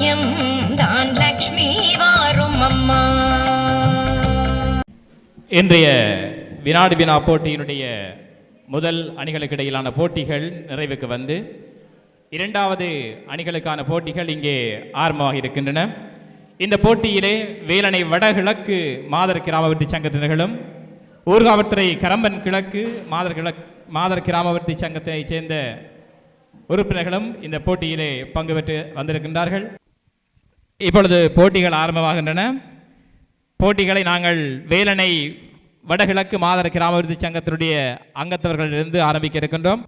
பாக்கியம் தான் லக்ஷ்மி வாரும் அம்மா. இன்றைய வினாடி வினா போட்டியினுடைய முதல் அணிகளுக்கு இடையிலான போட்டிகள் நிறைவுக்கு வந்து இரண்டாவது அணிகளுக்கான போட்டிகள் இங்கே ஆரம்பமாக இருக்கின்றன. இந்த போட்டியிலே வேலனை வடகிழக்கு மாதர் கிராமவர்த்தி சங்கத்தினர்களும் ஊர்காவத்துறை கரம்பன் கிழக்கு மாதர் கிழக்கு மாதர் கிராமவர்த்தி சங்கத்தினைச் சேர்ந்த உறுப்பினர்களும் இந்த போட்டியிலே பங்கு பெற்று வந்திருக்கின்றார்கள். இப்பொழுது போட்டிகள் ஆரம்பமாகின்றன. போட்டிகளை நாங்கள் வேலனை வடகிழக்கு மாதர கிராமவிருத்தி சங்கத்தினுடைய அங்கத்தவர்களிலிருந்து ஆரம்பிக்க இருக்கின்றோம்.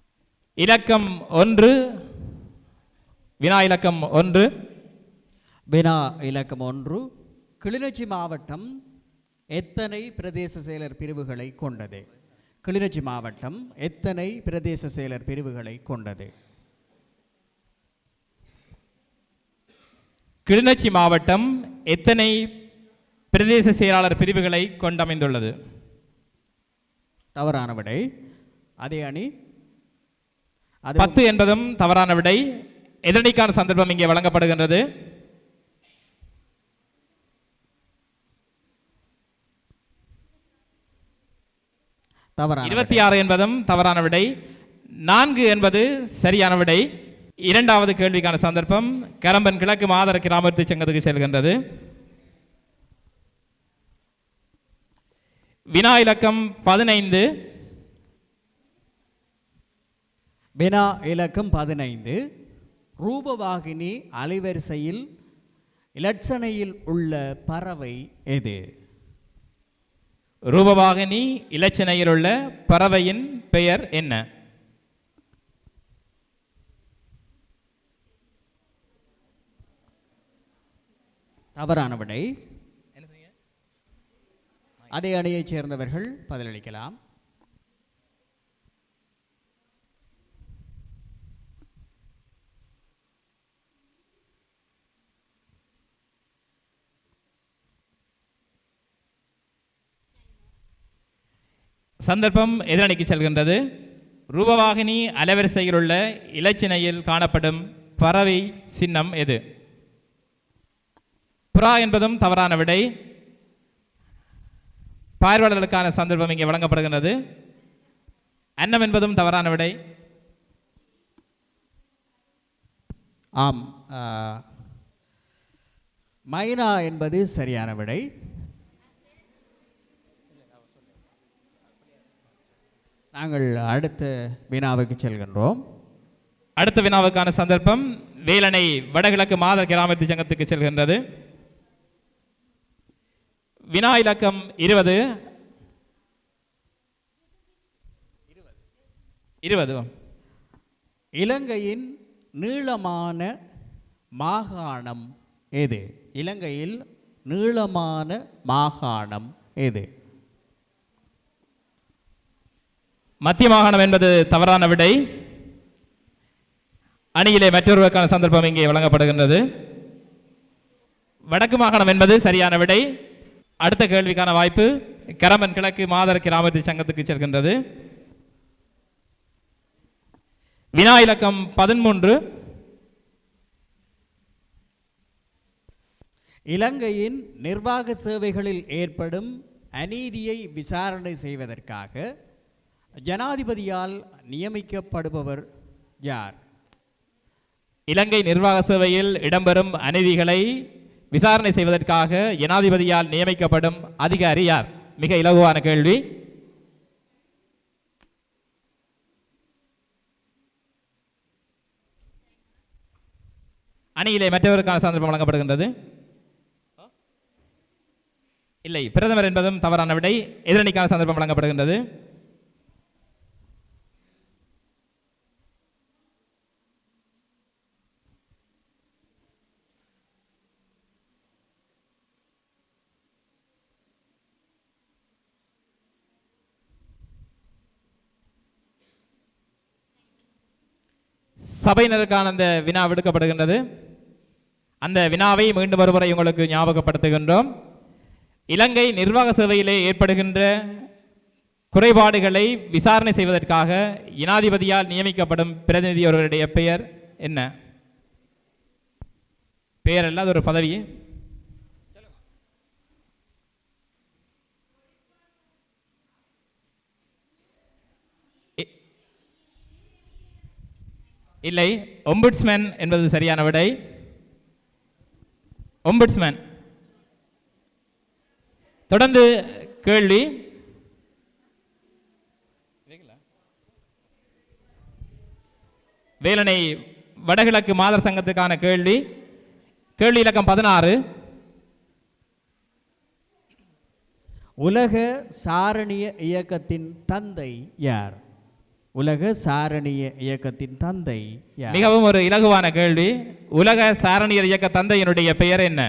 இலக்கம் ஒன்று வினா இலக்கம் ஒன்று. வினா இலக்கம் ஒன்று கிளிநொச்சி மாவட்டம் எத்தனை பிரதேச செயலர் பிரிவுகளை கொண்டது? கிளிநொச்சி மாவட்டம் எத்தனை பிரதேச செயலர் பிரிவுகளை கொண்டது? கிளிநொச்சி மாவட்டம் எத்தனை பிரதேச செயலாளர் பிரிவுகளை கொண்டமைந்துள்ளது? தவறான விடை. அதே அணி. பத்து என்பதும் தவறான விடை. எதிரணிக்கான சந்தர்ப்பம் இங்கே வழங்கப்படுகின்றது. தவறான இருபத்தி ஆறு என்பதும் தவறான விடை. நான்கு என்பது சரியான விடை. இரண்டாவது கேள்விக்கான சந்தர்ப்பம். கரம்பன் கிழக்கு மாதர கிராமத்து சங்கத்துக்கு செல்கின்றது. வினா இலக்கம் பதினைந்து. வினா இலக்கம் பதினைந்து. ரூபவாகினி அலைவரிசையில் இலட்சணையில் உள்ள பறவை எது? ரூபவாகினி இலச்சினையில் உள்ள பறவையின் பெயர் என்ன? தவறான விடை அதே அணியைச் சேர்ந்தவர்கள் பதிலளிக்கலாம். சந்தர்ப்பம் எதிரணிக்கு செல்கின்றது. ரூபவாகினி அலைவரிசையில் உள்ள இலச்சினையில் காணப்படும் பறவை சின்னம் எது? புறா என்பதும் தவறான விடை. பார்வையாளர்களுக்கான சந்தர்ப்பம் இங்கே வழங்கப்படுகின்றது. அன்னம் என்பதும் தவறான விடை. ஆம் மைனா என்பது சரியான விடை. நாங்கள் அடுத்த வினாவுக்கு செல்கின்றோம். அடுத்த வினாவுக்கான சந்தர்ப்பம் வேலனை வடகிழக்கு மாதர் கிராமத்து சங்கத்துக்கு செல்கின்றது. வினா இலக்கம் இருபது. இருபது. இலங்கையின் நீளமான மாகாணம் எது? இலங்கையில் நீளமான மாகாணம் எது? மத்திய மாகாணம் என்பது தவறான விடை. அணியிலே மற்றொருவருக்கான சந்தர்ப்பம் இங்கே வழங்கப்படுகின்றது. வடக்கு மாகாணம் என்பது சரியான விடை. அடுத்த கேள்விக்கான வாய்ப்பு கரமன் கிழக்கு மாதர் கிராமத்து சங்கத்துக்கு செல்கின்றது. வினா இலக்கம் பதிமூன்று இலங்கையின் நிர்வாக சேவைகளில் ஏற்படும் அநீதியை விசாரணை செய்வதற்காக ஜனாதிபதியால் நியமிக்கப்படுபவர் யார்? இலங்கை நிர்வாக சேவையில் இடம்பெறும் அநீதிகளை விசாரணை செய்வதற்காக ஜனாதிபதியால் நியமிக்கப்படும் அதிகாரி யார்? மிக இலகுவான கேள்வி. அணியிலே மற்றவருக்கான சந்தர்ப்பம் வழங்கப்படுகின்றது. இல்லை பிரதமர் என்பதும் தவறான விடை. எதிரணிக்கான சந்தர்ப்பம் வழங்கப்படுகின்றது. சபையினருக்கான அந்த வினா விடுக்கப்படுகின்றது. அந்த வினாவை மீண்டும் ஒருமுறை உங்களுக்கு ஞாபகப்படுத்துகின்றோம். இலங்கை நிர்வாக சேவையிலே ஏற்படுகின்ற குறைபாடுகளை விசாரணை செய்வதற்காக இனாதிபதியால் நியமிக்கப்படும் பிரதிநிதி ஒருவருடைய பெயர் என்ன? பெயர் அல்ல அது ஒரு பதவி. இல்லை ஒம்புட்ஸ்மேன் என்பது சரியான விடை. ஒம்புட்ஸ்மேன் தொடர்ந்து கேள்வி. வேலனை வடகிழக்கு மாதர் சங்கத்துக்கான கேள்வி. கேள்வி இலக்கம் பதினாறு. உலக சாரணிய இயக்கத்தின் தந்தை யார்? உலக சாரணிய இயக்கத்தின் தந்தை மிகவும் ஒரு இலகுவான கேள்வி. உலக சாரணியர் இயக்க தந்தையினுடைய பெயர் என்ன?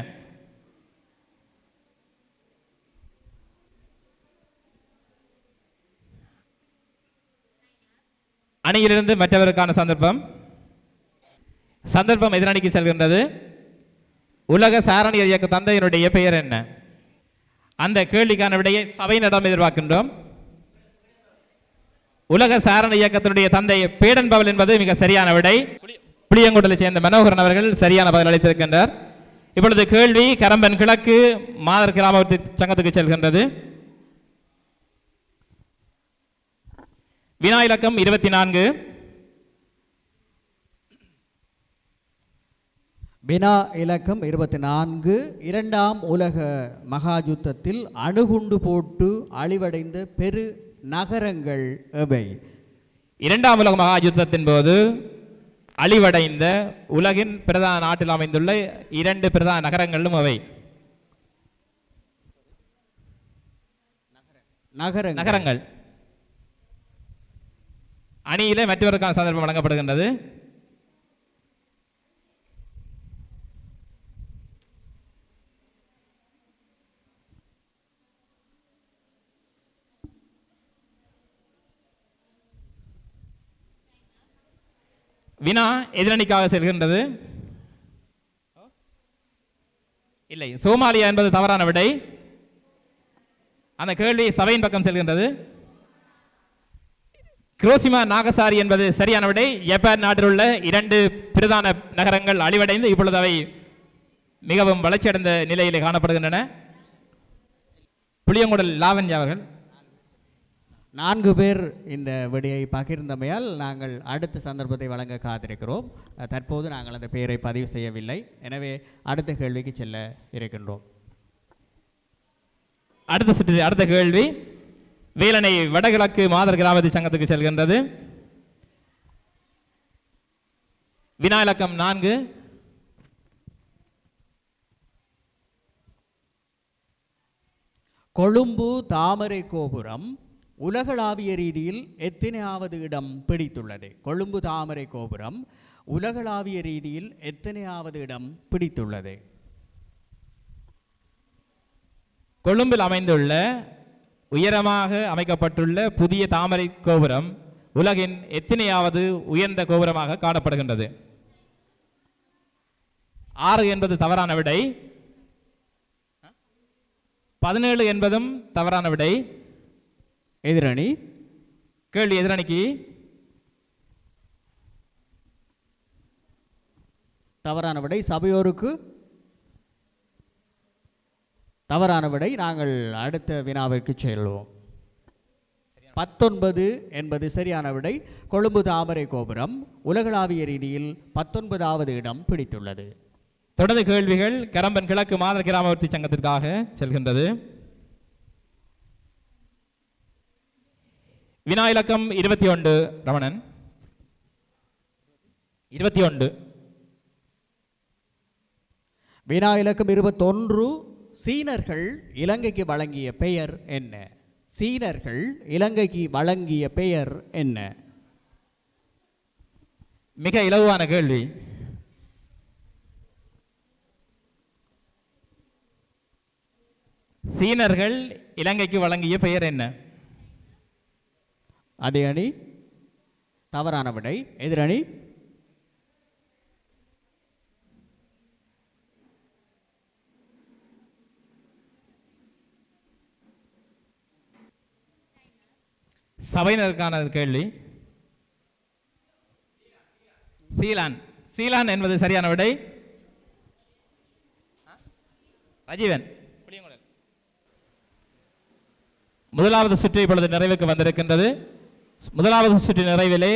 அணியிலிருந்து மற்றவருக்கான சந்தர்ப்பம். சந்தர்ப்பம் எதிரணிக்கு செல்கின்றது. உலக சாரணியர் இயக்க தந்தையினுடைய பெயர் என்ன? அந்த கேள்விக்கான விடையை சபையினிடம் எதிர்பார்க்கின்றோம். உலக சாரண இயக்கத்தினுடைய தந்தை பேடன் பவல் என்பது மிக சரியான விடை. புளியங்குடலை சேர்ந்த மனோகரன் அவர்கள் சரியான பதில் அளித்திருக்கின்றார். இப்பொழுது கேள்வி கரம்பன் கிழக்கு மாதர் கிராமத்து சங்கத்துக்கு செல்கின்றது. வினா இலக்கம் இருபத்தி நான்கு வினா இலக்கம் இருபத்தி நான்கு இரண்டாம் உலக மகாயுத்தத்தில் அணுகுண்டு போட்டு அழிவடைந்த பெரு நகரங்கள் எவை? இரண்டாம் உலக மகா யுத்தத்தின் போது அழிவடைந்த உலகின் பிரதான நாட்டில் அமைந்துள்ள இரண்டு பிரதான நகரங்களும் அவை. நகரங்கள். நகரங்கள். அணியிலே மற்றவருக்கான சந்தர்ப்பம் வழங்கப்படுகின்றது. வினா எதிரணிக்காக செல்கின்றது. இல்லை சோமாலியா என்பது தவறான விடை. அந்த கேள்வி சபையின் பக்கம் செல்கின்றது. குரோசிமா நாகசாரி என்பது சரியான விடை. ஜப்பான் நாட்டில் உள்ள இரண்டு பிரதான நகரங்கள் அழிவடைந்து இப்பொழுது அவை மிகவும் வளர்ச்சியடைந்த நிலையிலே காணப்படுகின்றன. புளியங்குடல் லாவண்யா அவர்கள். நான்கு பேர் இந்த விடையை பகிர்ந்தமையால் நாங்கள் அடுத்த சந்தர்ப்பத்தை வழங்க காத்திருக்கிறோம். தற்போது நாங்கள் அந்த பெயரை பதிவு செய்யவில்லை. எனவே அடுத்த கேள்விக்கு செல்ல இருக்கின்றோம். அடுத்த சுற்று அடுத்த கேள்வி. வேலனை வடகிழக்கு மாதர் கிராமத்து சங்கத்துக்கு செல்கின்றது. வினா இலக்கம் நான்கு. கொழும்பு தாமரை கோபுரம் உலகளாவிய ரீதியில் எத்தனையாவது இடம் பிடித்துள்ளது? கொழும்பு தாமரை கோபுரம் உலகளாவிய ரீதியில் எத்தனையாவது இடம் பிடித்துள்ளது? கொழும்பில் அமைந்துள்ள உயரமாக அமைக்கப்பட்டுள்ள புதிய தாமரை கோபுரம் உலகின் எத்தனையாவது உயர்ந்த கோபுரமாக காணப்படுகின்றது? ஆறு என்பது தவறான விடை. பதினேழு என்பதும் தவறான விடை. எதிரணி. கேள்வி எதிரணிக்கு. தவறான விடை சபையோருக்கு. தவறான விடை நாங்கள் அடுத்த வினாவிற்கு செல்வோம். பத்தொன்பது என்பது சரியான விடை. கொழும்பு தாமரை கோபுரம் உலகளாவிய ரீதியில் பத்தொன்பதாவது இடம் பிடித்துள்ளது. தொடர்ந்து கேள்விகள் கரம்பன் கிழக்கு மாதர் கிராமவர்த்தி சங்கத்திற்காக செல்கின்றது. வினா இலக்கம் இருபத்தி ஒன்று ரமணன். இருபத்தி ஒன்று. வினா இலக்கம் இருபத்தொன்று சீனர்கள் இலங்கைக்கு வழங்கிய பெயர் என்ன? சீனர்கள் இலங்கைக்கு வழங்கிய பெயர் என்ன? மிக இலகுவான கேள்வி. சீனர்கள் இலங்கைக்கு வழங்கிய பெயர் என்ன? அதே அணி தவறான விடை எதிரணி சபையினருக்கான கேள்வி. சீலான். சீலான் என்பது சரியான விடை. ரஜீவன். முதலாவது சுற்று இப்பொழுது நிறைவுக்கு வந்திருக்கின்றது. முதலாவது சுற்று நிறைவிலே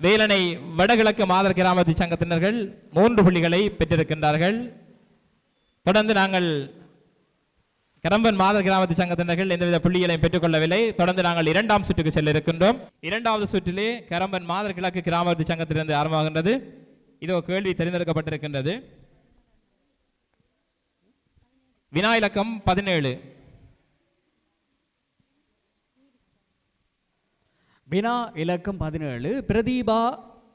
வேலனை வடகிழக்கு மாதர் கிராமத்து சங்கத்தினர்கள் மூன்று புள்ளிகளை பெற்றிருக்கின்றார்கள். தொடர்ந்து நாங்கள் கரம்பன் மாதர் கிராமத்து சங்கத்தினர்கள் எந்தவித புள்ளிகளையும் பெற்றுக்கொள்ளவில்லை. தொடர்ந்து நாங்கள் இரண்டாம் சுற்றுக்கு செல்ல இருக்கின்றோம் இரண்டாவது சுற்றிலே கரம்பன் மாதர் கிழக்கு கிராமத்து சங்கத்திலிருந்து ஆரம்பமாகின்றது. இதோ கேள்வி தெரிந்தெடுக்கப்பட்டிருக்கின்றது. வினா இலக்கம் பதினேழு. வினா இலக்கம் பதினேழு பிரதீபா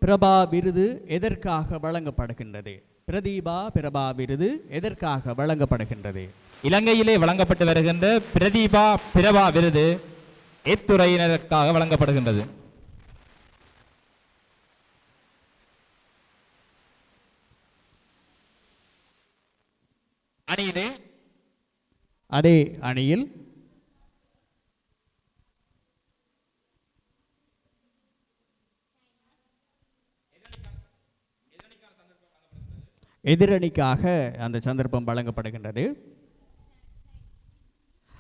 பிரபா விருது எதற்காக வழங்கப்படுகின்றது? பிரதீபா பிரபா விருது எதற்காக வழங்கப்படுகின்றது? இலங்கையிலே வழங்கப்பட்டு வருகின்ற பிரதீபா பிரபா விருது எத்துறையினருக்காக வழங்கப்படுகின்றது. அணியிலே அதே அணியில் எதிரணிக்காக அந்த சந்தர்ப்பம் வழங்கப்படுகின்றது.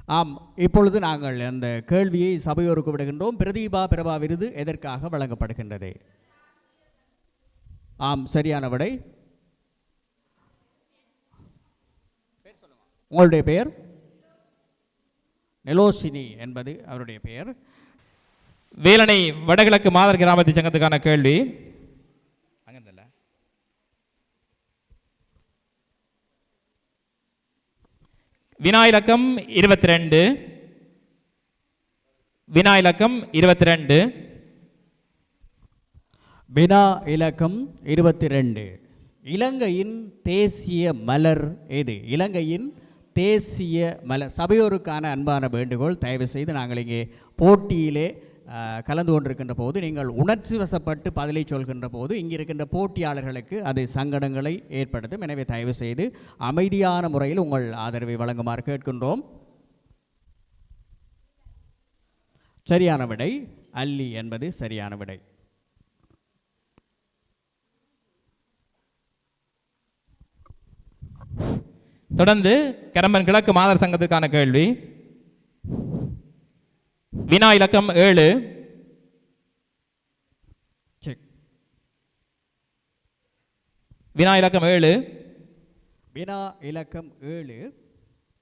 ஆம் இப்பொழுது நாங்கள் அந்த கேள்வியை சபையோருக்கு விடுகின்றோம். பிரதீபா பிரபா விருது எதற்காக வழங்கப்படுகின்றது? ஆம் சரியான விடை. உங்களுடைய பெயர்? நெலோசினி என்பது அவருடைய பெயர். வேலனை வடகிழக்கு மாதர் கிராமத்து சங்கத்துக்கான கேள்வி. வினா இலக்கம் இருபத்தி ரெண்டு வினா இலக்கம் இருபத்தி ரெண்டு வினா இலக்கம் இருபத்தி ரெண்டு இலங்கையின் தேசிய மலர் எது? இலங்கையின் தேசிய மலர். சபையோருக்கான அன்பான வேண்டுகோள் தயவு செய்து நாங்கள் இங்கே போட்டியிலே கலந்து கொண்டிருக்கின்ற போது நீங்கள் உணர்ச்சி வசப்பட்டு பதிலை சொல்கின்ற போது இங்கே இருக்கின்ற போட்டியாளர்களுக்கு அது சங்கடங்களை ஏற்படுத்தும். எனவே தயவு செய்து அமைதியான முறையில் உங்கள் ஆதரவை வழங்குமாறு கேட்கின்றோம். சரியான விடை. அல்லி என்பது சரியான விடை. தொடர்ந்து கரம்பன் கிழக்கு மாதர் சங்கத்துக்கான கேள்வி. வினா இலக்கம் ஏழு. செக் வினா இலக்கம் ஏழு. வினா இலக்கம் ஏழு.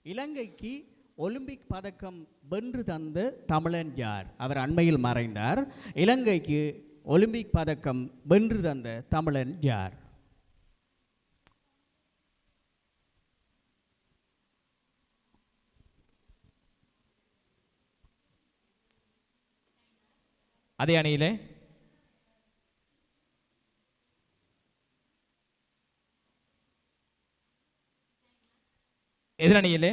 இலங்கைக்கு ஒலிம்பிக் பதக்கம் வென்று தந்த தமிழன் யார்? அவர் அண்மையில் மறைந்தார். இலங்கைக்கு ஒலிம்பிக் பதக்கம் வென்று தந்த தமிழன் யார்? அதே அணியிலே? எதிரணியிலே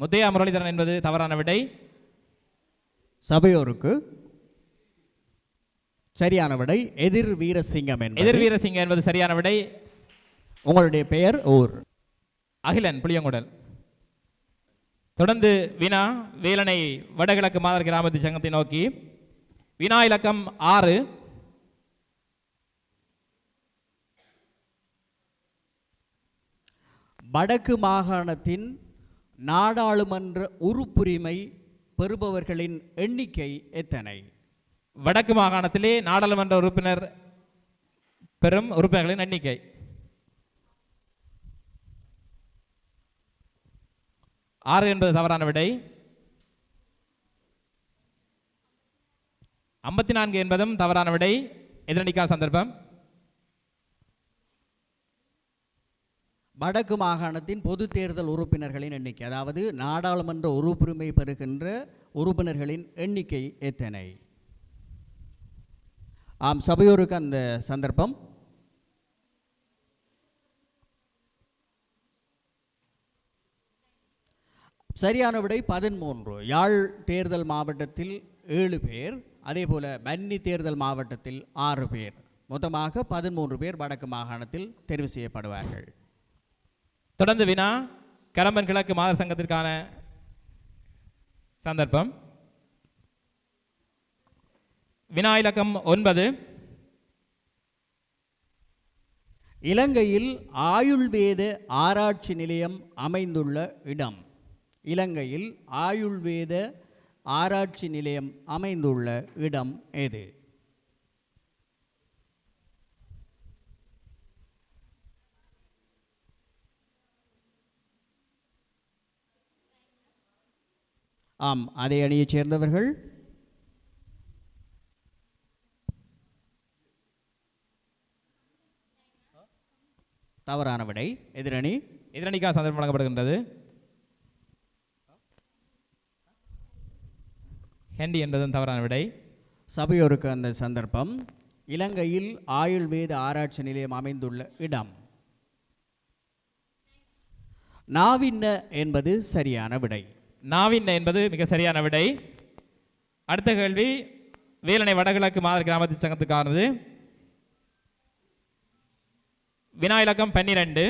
முத்தையா முரளிதரன் என்பது தவறான விடை. சபையோருக்கு சரியான விடை. எதிர் வீரசிங்கம் எதிர் வீரசிங்க என்பது சரியான விடை. உங்களுடைய பெயர் ஊர். அகிலன் புளியங்குடல். தொடர்ந்து வினா வேலனை வடகிழக்கு மாதர் கிராமத்து சங்கத்தை நோக்கி வினா இலக்கம் ஆறு. வடக்கு மாகாணத்தின் நாடாளுமன்ற உறுப்புரிமை பெறுபவர்களின் எண்ணிக்கை எத்தனை? வடக்கு மாகாணத்திலே நாடாளுமன்ற உறுப்பினர் பெறும் உறுப்பினர்களின் எண்ணிக்கை. ஆறு என்பது தவறான விடை. ஐம்பத்தி நான்கு என்பதும் தவறான விடை. எதிரணிக்கான சந்தர்ப்பம். வடக்கு மாகாணத்தின் பொது தேர்தல் உறுப்பினர்களின் எண்ணிக்கை அதாவது நாடாளுமன்ற உறுப்புரிமை பெறுகின்ற உறுப்பினர்களின் எண்ணிக்கை எத்தனை? ஆம் சபையோருக்கு அந்த சந்தர்ப்பம். சரியான விடை பதிமூன்று யாழ் தேர்தல் மாவட்டத்தில் ஏழு பேர் அதேபோல பன்னி தேர்தல் மாவட்டத்தில் ஆறு பேர். மொத்தமாக பதிமூன்று பேர் வடக்கு மாகாணத்தில் தெரிவு செய்யப்படுவார்கள். தொடர்ந்து வினா கரம்பன் கிழக்கு மாதர் சங்கத்திற்கான சந்தர்ப்பம். வினா இலக்கம் ஒன்பது. இலங்கையில் ஆயுள்வேத ஆராய்ச்சி நிலையம் அமைந்துள்ள இடம். இலங்கையில் ஆயுள்வேத ஆராய்ச்சி நிலையம் அமைந்துள்ள இடம் எது? ஆம் அதே அணியைச் சேர்ந்தவர்கள்? தவறான விடை. எதிரணி? எதிரணிக்காக சந்தர்ப்பம் வழங்கப்படுகின்றது. ஹெண்டி என்பதும் தவறான விடை. சபையோருக்கு அந்த சந்தர்ப்பம். இலங்கையில் ஆயுள்வேத ஆராய்ச்சி நிலையம் அமைந்துள்ள இடம். நாவின்ன என்பது சரியான விடை. நாவின்ன என்பது மிக சரியான விடை. அடுத்த கேள்வி வேலனை வடகிழக்கு மாதிரி கிராமத்து சங்கத்துக்கானது. வினா இலக்கம் பன்னிரண்டு.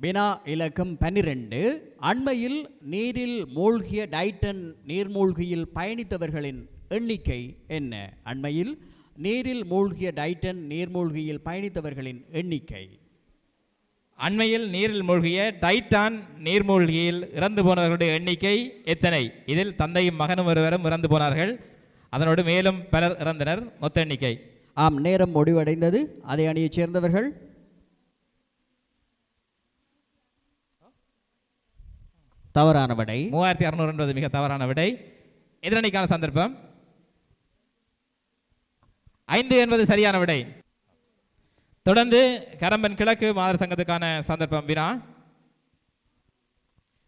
வினா இலக்கம் பன்னிரண்டு. அண்மையில் நீரில் மூழ்கிய டைட்டன் நீர்மூழ்கியில் பயணித்தவர்களின் எண்ணிக்கை என்ன? அண்மையில் நீரில் மூழ்கிய டைட்டன் நீர்மூழ்கியில் பயணித்தவர்களின் எண்ணிக்கை. அண்மையில் நீரில் மூழ்கிய டைட்டான் நீர்மூழ்கியில் இறந்து போனவர்களுடைய எண்ணிக்கை எத்தனை? இதில் தந்தையும் மகனும் ஒருவரும் இறந்து போனார்கள். அதனோடு மேலும் பலர் இறந்தனர். மொத்த எண்ணிக்கை. ஆம் நேரம் முடிவடைந்தது. அதை அணியைச் சேர்ந்தவர்கள் தவறான விடை மூவாயிரத்தி அறுநூறு என்பது மிக தவறான விடை எதிரணிக்கான சந்தர்ப்பம். ஐந்து என்பது சரியான விடை தொடர்ந்து கரம்பன் கிழக்கு மாதர் சங்கத்துக்கான சந்தர்ப்பம். வினா.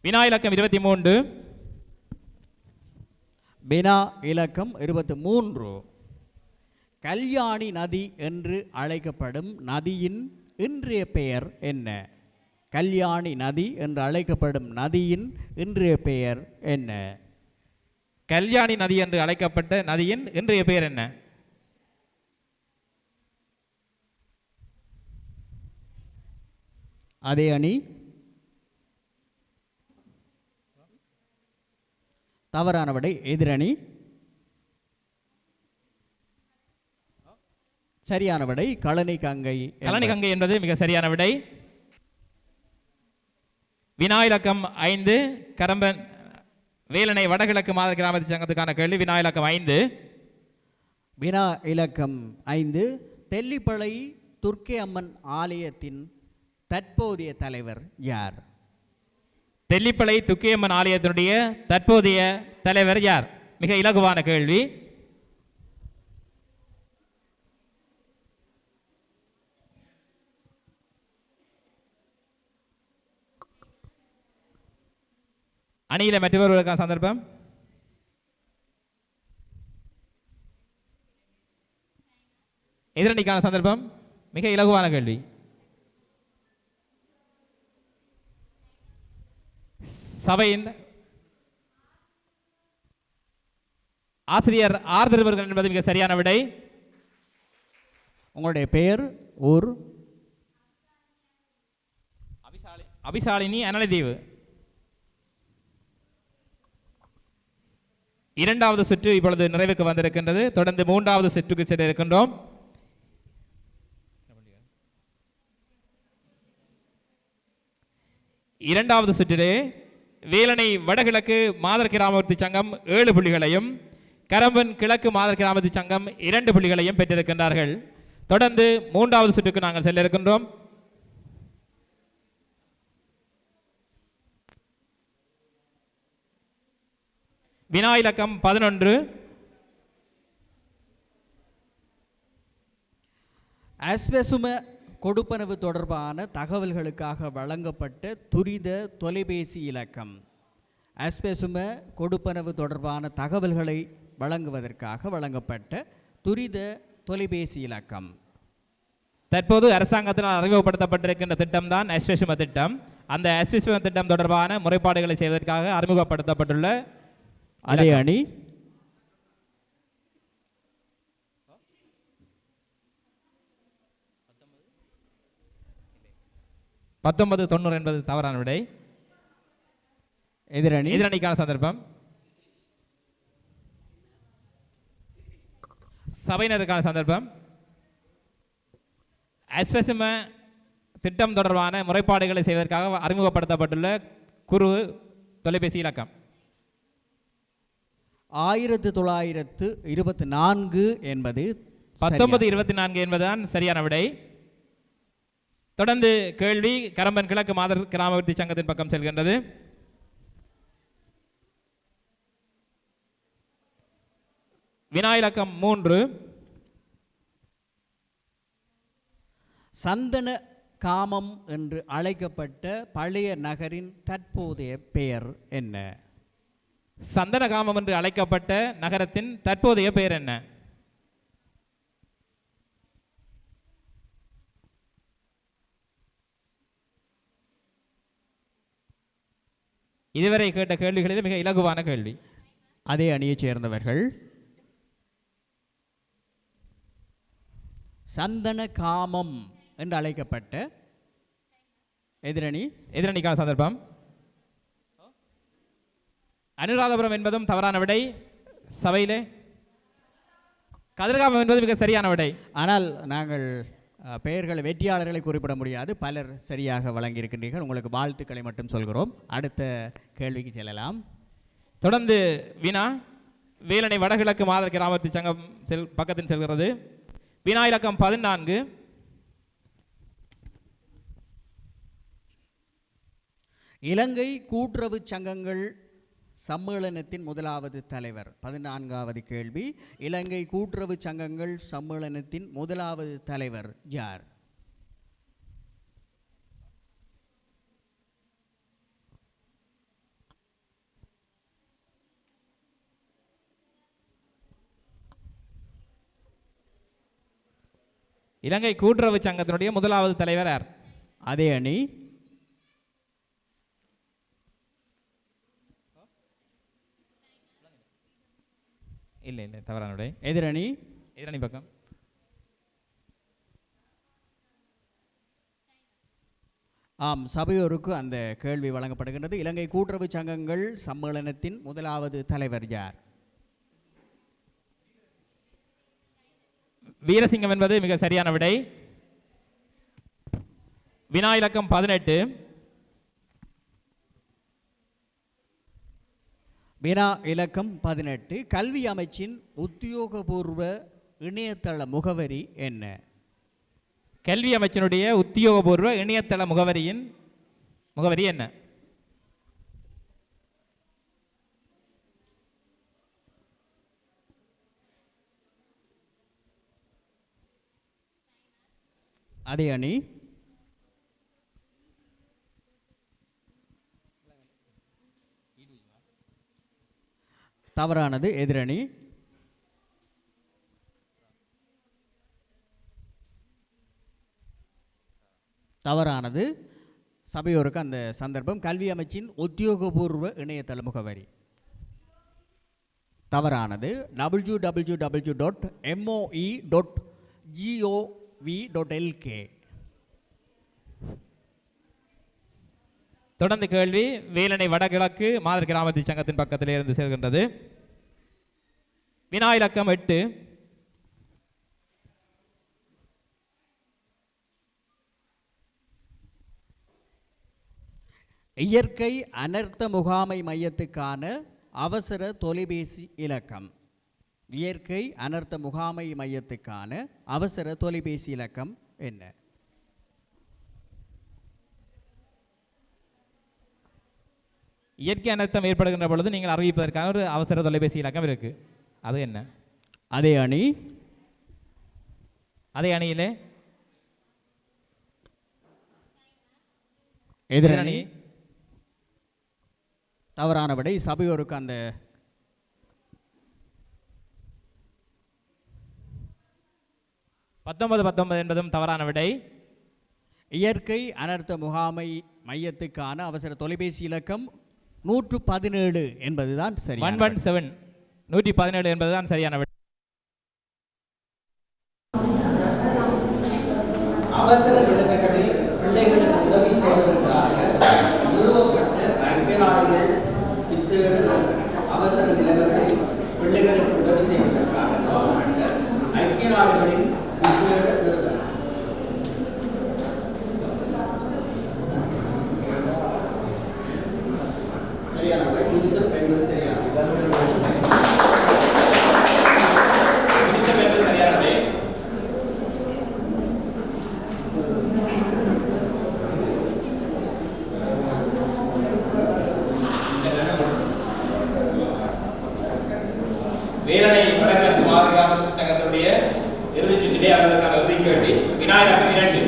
வினா இலக்கம் இருபத்தி மூன்று. வினா இலக்கம் இருபத்தி மூன்று. கல்யாணி நதி என்று அழைக்கப்படும் நதியின் இன்றைய பெயர் என்ன? கல்யாணி நதி என்று அழைக்கப்படும் நதியின் இன்றைய பெயர் என்ன? கல்யாணி நதி என்று அழைக்கப்பட்ட நதியின் இன்றைய பெயர் என்ன? அதே அணி. தவறான விடை எதிரணி சரியான விடை கழனி கங்கை கலனி கங்கை என்பது மிக சரியான விடை. வினா இலக்கம் ஐந்து கரம்பன் வேலனை வடகிழக்கு மாதர் கிராமத்து சங்கத்துக்கான கேள்வி வினா இலக்கம் ஐந்து. வினா இலக்கம் ஐந்து தெல்லிப்பளை துர்க்கை அம்மன் ஆலயத்தின் தற்போதைய தலைவர் யார்? தெல்லிப்பளை துக்கியம்மன் ஆலயத்தினுடைய தற்போதைய தலைவர் யார்? மிக இலகுவான கேள்வி. அணியில மற்றவர்களுக்கான சந்தர்ப்பம்? எதிரணிக்கான சந்தர்ப்பம்? மிக இலகுவான கேள்வி. சபையின் ஆசிரியர் ஆர் திருவர்கள் என்பது மிக சரியான விடை. உங்களுடைய பெயர் ஊர்? அபிசாலினி அனலதீவு. இரண்டாவது சுற்று இப்பொழுது நிறைவுக்கு வந்திருக்கின்றது. தொடர்ந்து மூன்றாவது சுற்றுக்கு செல்ல இருக்கின்றோம் இரண்டாவது சுற்றிலே வேலனை வடகிழக்கு மாதர் கிராமத்து சங்கம் ஏழு புள்ளிகளையும் கரம்பன் கிழக்கு மாதர் கிராமத்து சங்கம் இரண்டு புள்ளிகளையும் பெற்றிருக்கின்றார்கள். தொடர்ந்து மூன்றாவது சுற்றுக்கு நாங்கள் செல்ல இருக்கின்றோம் வினா இலக்கம் பதினொன்று. அஸ்வசும கொடுப்பனவு தொடர்பான தகவல்களுக்காக வழங்கப்பட்ட துரித தொலைபேசி இலக்கம். அஸ்வசும கொடுப்பனவு தொடர்பான தகவல்களை வழங்குவதற்காக வழங்கப்பட்ட துரித தொலைபேசி இலக்கம். தற்போது அரசாங்கத்தினால் அறிமுகப்படுத்தப்பட்டிருக்கின்ற திட்டம் தான் எஸ்விசும திட்டம். அந்த எஸ்விசும திட்டம் தொடர்பான முறைப்பாடுகளை செய்வதற்காக அறிமுகப்படுத்தப்பட்டுள்ள அதே அணி. பத்தொன்பது தொண்ணூறு என்பது தவறான விடை. எதிரணி. எதிரணிக்கான சந்தர்ப்பம். சபையினருக்கான சந்தர்ப்பம். அஸ்வசிம திட்டம் தொடர்பான முறைப்பாடுகளை செய்வதற்காக அறிமுகப்படுத்தப்பட்டுள்ள குறு தொலைபேசி இலக்கம். ஆயிரத்து தொள்ளாயிரத்து இருபத்தி நான்கு என்பது பத்தொன்பது இருபத்தி நான்கு என்பதுதான் சரியான விடை. தொடர்ந்து கேள்வி கரம்பன் கிழக்கு மாதர் கிராமவர்த்தி சங்கத்தின் பக்கம் செல்கின்றது. வினா இலக்கம் மூன்று. சந்தன காமம் என்று அழைக்கப்பட்ட பழைய நகரின் தற்போதைய பெயர் என்ன? சந்தனகாமம் என்று அழைக்கப்பட்ட நகரத்தின் தற்போதைய பெயர் என்ன? இதுவரை கேட்ட கேள்விகளில் மிக இலகுவான கேள்வி. அதே அணியைச் சேர்ந்தவர்கள் சந்தன காமம் என்று அழைக்கப்பட்ட எதிரணி. எதிரணிக்கான சந்தர்ப்பம். அனுராதபுரம் என்பதும் தவறான விடை. சபையிலே கதிர்காமம் என்பது மிக சரியான விடை. ஆனால் நாங்கள் பெயர்களை வெற்றியாளர்களை குறிப்பிட முடியாது. பலர் சரியாக வழங்கியிருக்கின்றீர்கள். உங்களுக்கு வாழ்த்துக்களை மட்டும் சொல்கிறோம். அடுத்த கேள்விக்கு செல்லலாம். தொடர்ந்து வினா வேலனை வடகிழக்கு மாதர் கிராமத்து சங்கம் செல் பக்கத்தில் செல்கிறது. வினா இலக்கம் பதினான்கு. இலங்கை கூட்டுறவு சங்கங்கள் சம்மேளனத்தின் முதலாவது தலைவர். பதினான்காவது கேள்வி. இலங்கை கூட்டுறவு சங்கங்கள் சம்மேளனத்தின் முதலாவது தலைவர் யார்? இலங்கை கூட்டுறவு சங்கத்தினுடைய முதலாவது தலைவர் யார்? அதே அணி. இல்லை இல்லை தவறான விடை. எதிரணி? எதிரணி பக்கம். ஆம் சபையோருக்கு அந்த கேள்வி வழங்கப்படுகின்றது. இலங்கை கூட்டுறவு சங்கங்கள் சம்மேளனத்தின் முதலாவது தலைவர் யார்? வீரசிங்கம் என்பது மிக சரியான விடை. வினா இலக்கம் பதினெட்டு. வினா இலக்கம் பதினெட்டு. கல்வி அமைச்சின் உத்தியோகபூர்வ இணையதள முகவரி என்ன? கல்வி அமைச்சினுடைய உத்தியோகபூர்வ இணையதள முகவரியின் முகவரி என்ன? அதே அணி தவறானது எதிரணி. தவறானது. சபையோருக்கு அந்த சந்தர்ப்பம். கல்வி அமைச்சின் உத்தியோகபூர்வ இணையதள முகவரி தவறானது. W W W dot MOE dot GOV dot LK தொடர்ந்து கேள்வி வேலனை வடகிழக்கு மாதர் கிராமத்தி சங்கத்தின் பக்கத்திலே இருந்து சேர்கின்றது. வினா இலக்கம் எட்டு. இயற்கை அனர்த்த முகாமை மையத்துக்கான அவசர தொலைபேசி இலக்கம். இயற்கை அனர்த்த முகாமை மையத்துக்கான அவசர தொலைபேசி இலக்கம் என்ன? இயற்கை அனர்த்தம் ஏற்படுகின்ற பொழுது நீங்கள் அறிவிப்பதற்கான ஒரு அவசர தொலைபேசி இலக்கம் இருக்கு. அது என்ன? அதே அணி. அதே அணியிலே? எதிரணி தவறான விடை. சபையோருக்கு அந்த பத்தொன்பது பத்தொன்பது என்பதும் தவறான விடை. இயற்கை அனர்த்த முகாமை மையத்துக்கான அவசர தொலைபேசி இலக்கம் நூற்று பதினேழு என்பதுதான் சரி ஒன் ஒன் செவன் நூற்றி பதினேழு என்பதுதான் சரியான விடை அவசர நிலைமைகளில் பிள்ளைகளுக்கு உதவி செய்வதற்காக நிறுவப்பட்ட விசேட அவசர நிலைமைகளில் பிள்ளைகளுக்கு உதவி செய்வதற்காக ஐக்கிய நாடுகளின் விசேட நிறுவனம் கேள்வி விநாயகர் இரண்டு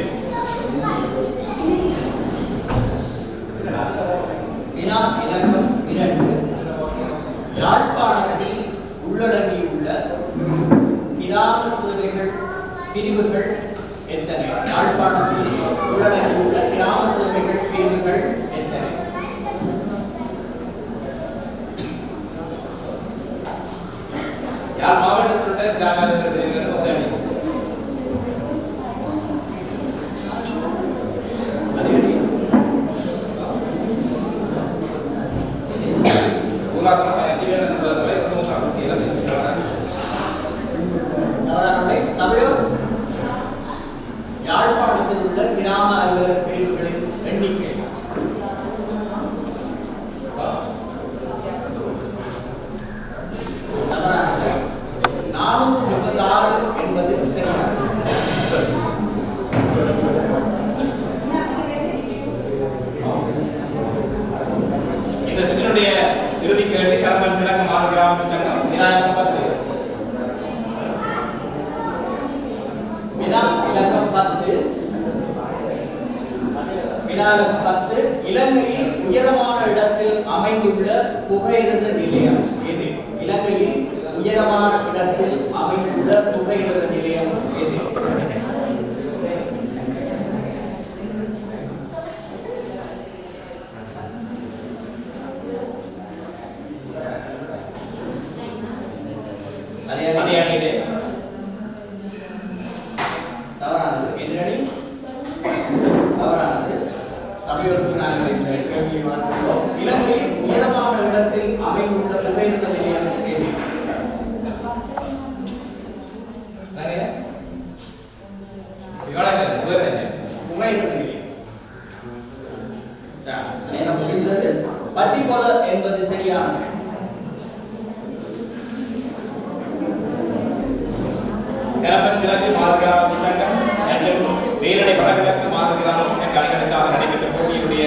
வினா இலக்கம் இரண்டு யாழ்ப்பாணத்தில் உள்ளடங்கியுள்ள கிராம சேவைகள் பிரிவுகள் எத்தனை யாழ்ப்பாணத்தில் உள்ளடங்கியுள்ள கிராம சேவைகள் பிரிவுகள் எத்தனை யார் மாவட்டத்தில் உள்ள கிராம பிரிவுகள் ஒத்தனை அதேபடி ஊராட்சி அதிகாரி என்பதை நூற்றாண்டு இலங்கை நவரானுடைய சபையோர் யாழ்ப்பாணத்தில் உள்ள கிராம அலுவலர் பிரிவுகளின் எண்ணிக்கை நவரானுடைய நானூற்றி முப்பத்தி ஆறு என்பது சரியானது இந்த சுற்றினுடைய இறுதி கேள்வி கரம்பன் கிழக்கு மாத கிராம சங்கம் விநாயகர் பத்து வினா இலக்கம் பத்து வினா பத்து இலங்கையில் உயரமான இடத்தில் அமைந்துள்ள புகையிரத நிலையம் எது? இலங்கையில் உயரமான இடத்தில் அமைந்துள்ள புகையிரத நிலையம் எது அதே அணியிலே தவறானது எதிரணி தவறானது சபையோருக்கு நாங்கள் இந்த கேள்வியை வாங்குகிறோம் இலங்கையில் உயரமான இடத்தில் அமைந்துள்ள புகையிரத நிலையம் எது நாங்கள் விவாதம் வேறு என்ன புகையிரத நிலையம் நேரம் முடிந்தது பட்டிப்பொல என்பது சரியானது கரம்பன் கிழக்கு மாத கிராம சங்கம் மற்றும் வேலனை வடகிழக்கு மாத கிராம சங்க அணிகளுக்காக நடைபெற்ற போட்டியினுடைய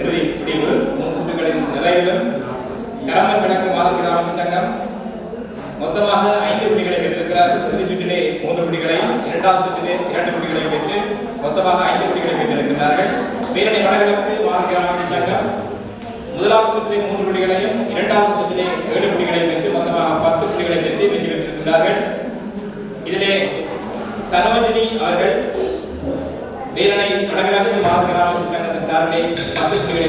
இறுதி முடிவு மூன்று சுற்றுகளின் நிறைவிலும் கரம்பன் கிழக்கு மாத கிராம சங்கம் மொத்தமாக ஐந்து புள்ளிகளை பெற்றிருக்கிறார்கள் இறுதி சுற்றிலே மூன்று புள்ளிகளை இரண்டாவது சுற்றிலே இரண்டு புள்ளிகளை பெற்று மொத்தமாக ஐந்து புள்ளிகளை பெற்றிருக்கிறார்கள் வேலனை வடகிழக்கு மாத கிராம சங்கம் முதலாவது சுற்றிலே மூன்று புள்ளிகளையும் இரண்டாவது சுற்றிலே ஏழு புள்ளிகளையும் பெற்று மொத்தமாக பத்து புள்ளிகளை பெற்று வெற்றி பெற்றிருக்கிறார்கள் இதிலே சனோஜினி அவர்கள் வீரனை வடகிழக்கு மாநகராட்சி சங்கத்தின் சார்பிலே பத்து புள்ளிகளை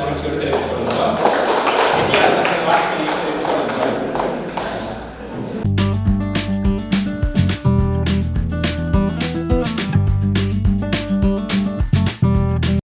மகிழ்ச்சியோடு தெரிவித்துக் கொள்கிறோம்.